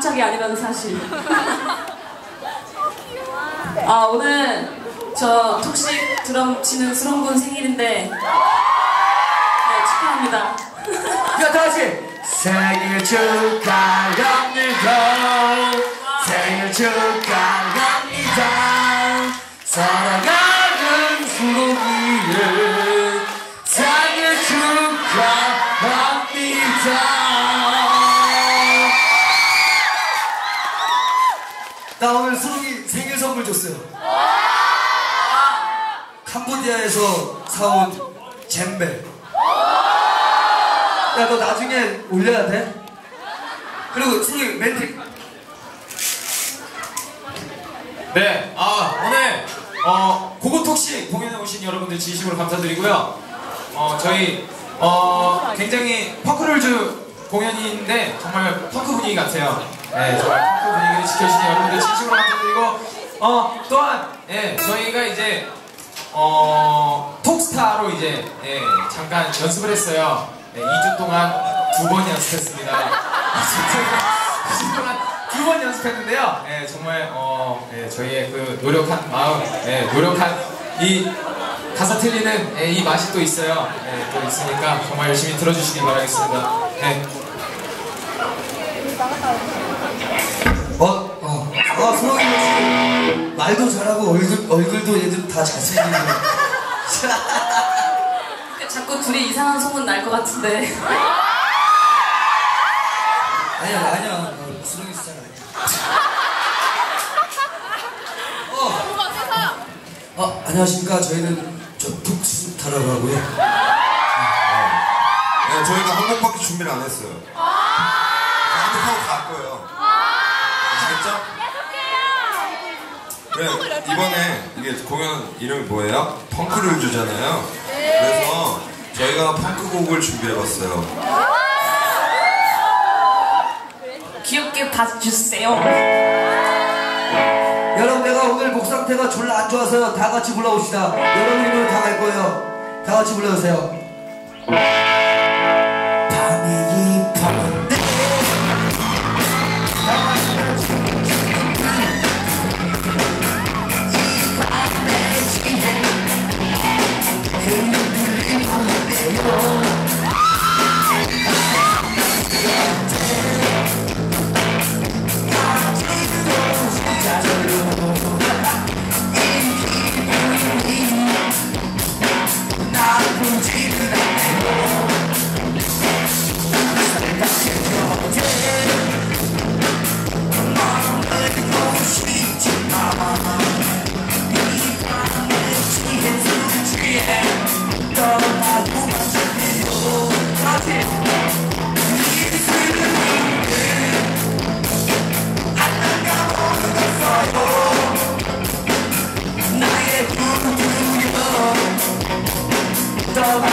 짝이 아니라는 사실. 아 오늘 저 톡식 드럼 치는 수롱군 생일인데 네 축하합니다. 야, 다 같이 생일 축하합니다. 생일 축하합니다. 사랑하는 수롱이를 생일 축하합니다. 나 오늘 수롱이 생일 선물 줬어요. 캄보디아에서 사온 잼베. 야, 너 나중에 올려야 돼? 그리고 수롱이 멘트. 네, 아 오늘 어 고고톡시 공연에 오신 여러분들 진심으로 감사드리고요. 어 저희 어 굉장히 펑크롤즈 공연인데 정말 펑크 분위기 같아요. 네, 정말 펑크 분위기를 지켜주신 여러분들 진심으로 감사드리고 어 또한 예 저희가 이제 어 톡스타로 이제 예 잠깐 연습을 했어요. 네, 2주 동안 두 번 연습했습니다. 2주 동안 두 번 연습했는데요. 예, 정말 어, 예, 저희의 그 노력한 마음, 예, 노력한 이 가사 틀리는 예, 이 맛이 또 있어요. 예, 또 있으니까 정말 열심히 들어주시기 바라겠습니다. 예. 어, 어. 아, 수롱이 지금 말도 잘하고 얼굴, 얼굴도 얘들 다 잘생기고. 자꾸 둘이 이상한 소문 날 것 같은데. 아니야, 아니야. 어, 수롱이 진짜 아니야. 어. 어, 안녕하십니까. 저희는 저 툭스타라고 하고요. 네, 저희가 한 곡밖에 준비를 안 했어요. 한곡 하고 갈 거예요. 아시겠죠? 네, 이번에 이게 공연 이름이 뭐예요? 펑크를 주잖아요. 그래서 저희가 펑크곡을 준비해봤어요. 귀엽게 봐주세요. 여러분, 내가 오늘 목 상태가 졸라 안 좋아서요. 다 같이 불러봅시다. 여러분 이름으로 다 갈 거예요. 다 같이 불러주세요. Don't